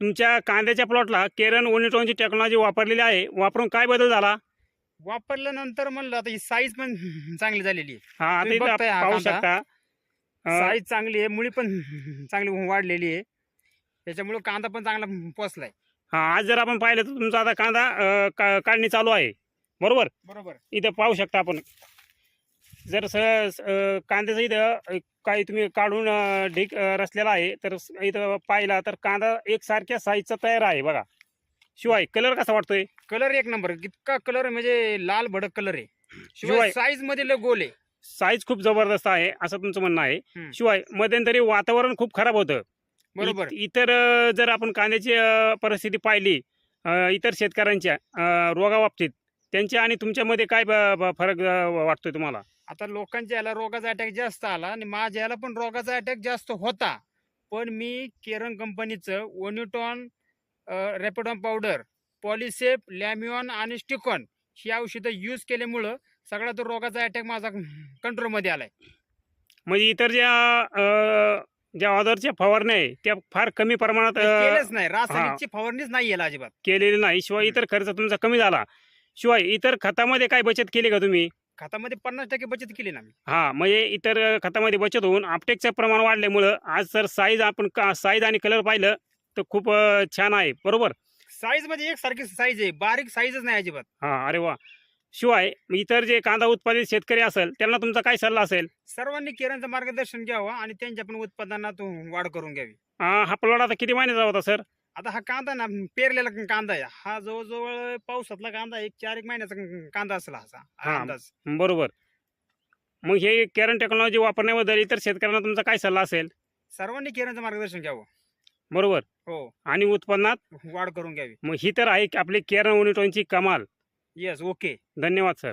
तुमच्या कांद्याच्या प्लॉटला केरन ओनिटॉनची टेक्नॉलॉजी वापरलेली आहे. वापरून काय बदल झाला? वापरल्यानंतर म्हणलं आता ही साईज पण चांगली झालेली आहे. हा आता तुम्ही इथं बघताय हा पाहू कांदा? शकता. अं, साईज चांगली आहे मुळी पण चांगली वाढलेली आहे. त्याच्यामुळे कांदा पण चांगला पोचलाय. हा आज जर आपण पाहिलं तर तुमचा आता कांदा अं, का- काढणी चालू आहे. बरोबर? बरोबर. इथं पाहू शकता आपण. जर स कांद्याचं इथं काही तुम्ही काढून ढीक रचलेला आहे तर इथं पाहिला तर कांदा एकसारख्या साईजचा तयार आहे बघा. शिवाय कलर कसा वाटतोय? कलर एक नंबर इतका कलर म्हणजे लाल भडक कलर आहे. शिवाय साईजमध्ये गोल आहे. साईज खूप जबरदस्त आहे असं तुमचं म्हणणं आहे. शिवाय मध्यंतरी वातावरण खूप खराब होतं. बरोबर. इत- इतर जर आपण कांद्याची परिस्थिती पाहिली इतर शेतकऱ्यांच्या रोगाबाबतीत त्यांच्या आणि तुमच्यामध्ये काय ब- ब- फरक अं, वाटतोय तुम्हाला? आता लोकांच्या याला रोगाचा अटॅक जास्त आला आणि माझ्या याला पण रोगाचा अटॅक जास्त होता. पण मी केरन कंपनीचं ओनिटॉन रेपडॉन पावडर पॉलिसेप लॅमिओन आणि स्टिकॉन ही औषधं यूज केल्यामुळं सगळा तो रोगाचा अटॅक माझा कंट्रोलमध्ये आलाय. म्हणजे इतर ज्या अं, ज्या ऑदरच्या फवारण्या आहे त्या फार कमी प्रमाणात अं, केलंच नाही. रासायनिकची फवारणीच नाही याला अजिबात. केलेली नाही. शिवाय इतर खर्च तुमचा कमी झाला. शिवाय इतर खतामध्ये काय बचत केली का तुम्ही? खतामध्ये पन्नास टक्के बचत केली ना मी. हा म्हणजे इतर खतामध्ये बचत होऊन आपटेकचं प्रमाण वाढल्यामुळं आज जर साईज आपण का साईज आणि कलर पाहिलं तर खूप अं, छान आहे. बरोबर? साईजमध्ये एक सारखी साईज आहे. बारीक साईजच नाही अजिबात. हा अरे वा. शिवाय इतर जे कांदा उत्पादित शेतकरी असेल त्यांना तुमचा काय सल्ला असेल? सर्वांनी केरनचं मार्गदर्शन घ्यावं आणि त्यांच्या पण उत्पादनात वाढ करून घ्यावी. हा प्लॉट आता किती महिन्याचा होता सर आता हा कांदा ना पेरलेला कांदा आहे. हा जवळजवळ पावसातला कांदा एक चार एक महिन्याचा कांदा असला असा हा. अंदाज. बरोबर. मग हे केरन टेक्नॉलॉजी वापरण्याबद्दल इतर शेतकऱ्यांना तुमचा काय सल्ला असेल? सर्वांनी केरनचं मार्गदर्शन घ्यावं. बरोबर. हो. आणि उत्पन्नात? वाढ करून घ्यावी. मग ही तर आहे की आपली केरन ओनिटॉनची कमाल. येस ओके धन्यवाद सर.